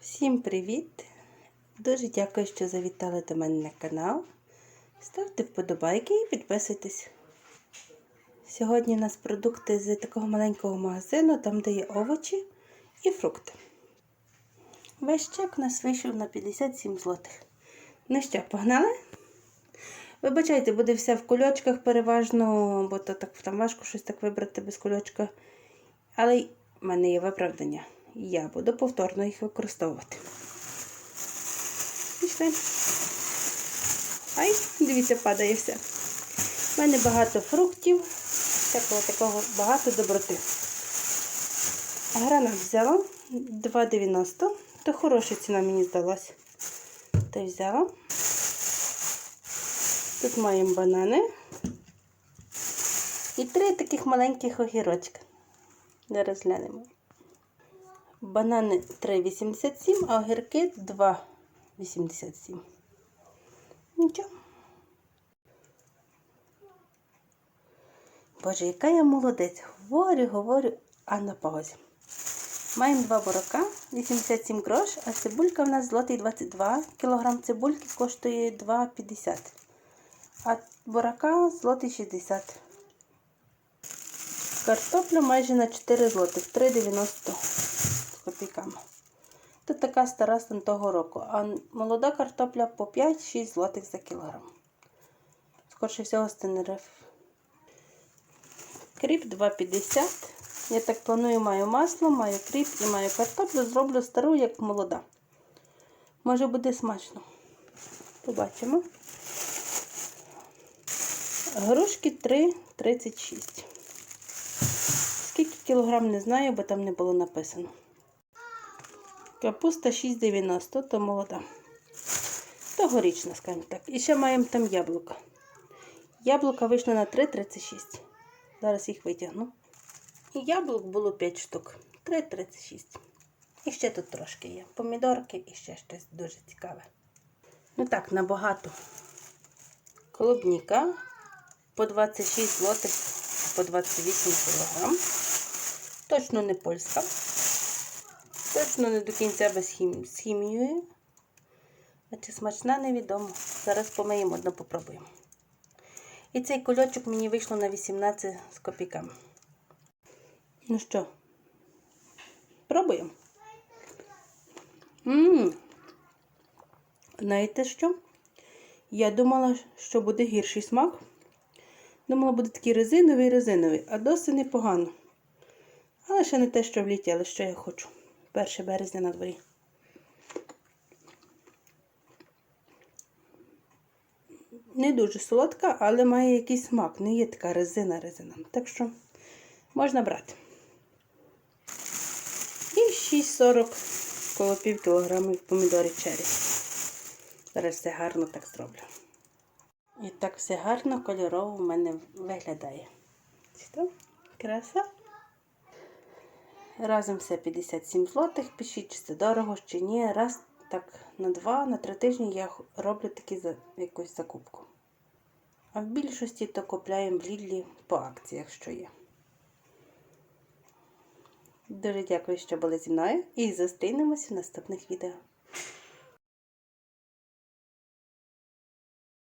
Всім привіт! Дуже дякую, що завітали до мене на канал. Ставте вподобайки і підписуйтесь. Сьогодні у нас продукти з такого маленького магазину, там де є овочі і фрукти. Весь чек у нас вийшов на 57 злотих. Ну що, погнали? Вибачайте, буде все в кульочках переважно, бо то так там важко щось так вибрати без кульочка. Але в мене є виправдання. Я буду повторно їх використовувати. Пішли. Ай, дивіться, падає все. У мене багато фруктів, такого такого багато доброти. Гранат взяла 2,90. То хороша ціна мені здалась. Та взяла. Тут маємо банани. І три таких маленьких огірочка. Зараз глянемо. Банани 3,87, а огірки 2,87. Нічого. Боже, яка я молодець. Говорю, говорю, а на паузі. Маємо два бурака, 87 грош, а цибулька в нас злотий 22 кг цибульки коштує 2,50. А бурака злотий 60. Картопля майже на 4 злотих, 3,90 з копійками. Тут така стара з того року, а молода картопля по 5-6 злотих за кілограм. Скорше всього з Тенериф. Кріп 2,50. Я так планую, маю масло, маю кріп і маю картоплю. Зроблю стару, як молода. Може буде смачно. Побачимо. Грушки 3,36. Скільки кілограм не знаю, бо там не було написано. Капуста 6,90, то молода. Тогорічна, скажімо так. І ще маємо там яблука. Яблука вийшло на 3,36. Зараз їх витягну. І яблук було 5 штук. 3,36. І ще тут трошки є. Помідорки і ще щось дуже цікаве. Ну так, набагато. Клубніка по 26 злотих, по 28 кг. Точно не польська. Точно не до кінця без хімії. з хімією. А чи смачна, невідомо. Зараз помиємо одну попробуємо. І цей кульочок мені вийшло на 18 з копійками. Ну що, пробуємо. Ммм. Знаєте що? Я думала, що буде гірший смак. Думала, буде такий резиновий резиновий, а досить непогано. Але ще не те, що в літі, але що я хочу. 1 березня на дворі. Не дуже солодка, але має якийсь смак. Не є така резина-резина. Так що можна брати. І 6,40 коло пів кілограмів помідорів черрі. Зараз все гарно так зроблю. І так все гарно кольорово в мене виглядає. Краса? Разом все 57 злотих. Пишіть, чи це дорого, чи ні. Раз так на два, на три тижні я роблю такі якусь закупку. А в більшості то купляємо в Лідлі по акціях, що є. Дуже дякую, що були зі мною і зустрінемось в наступних відео.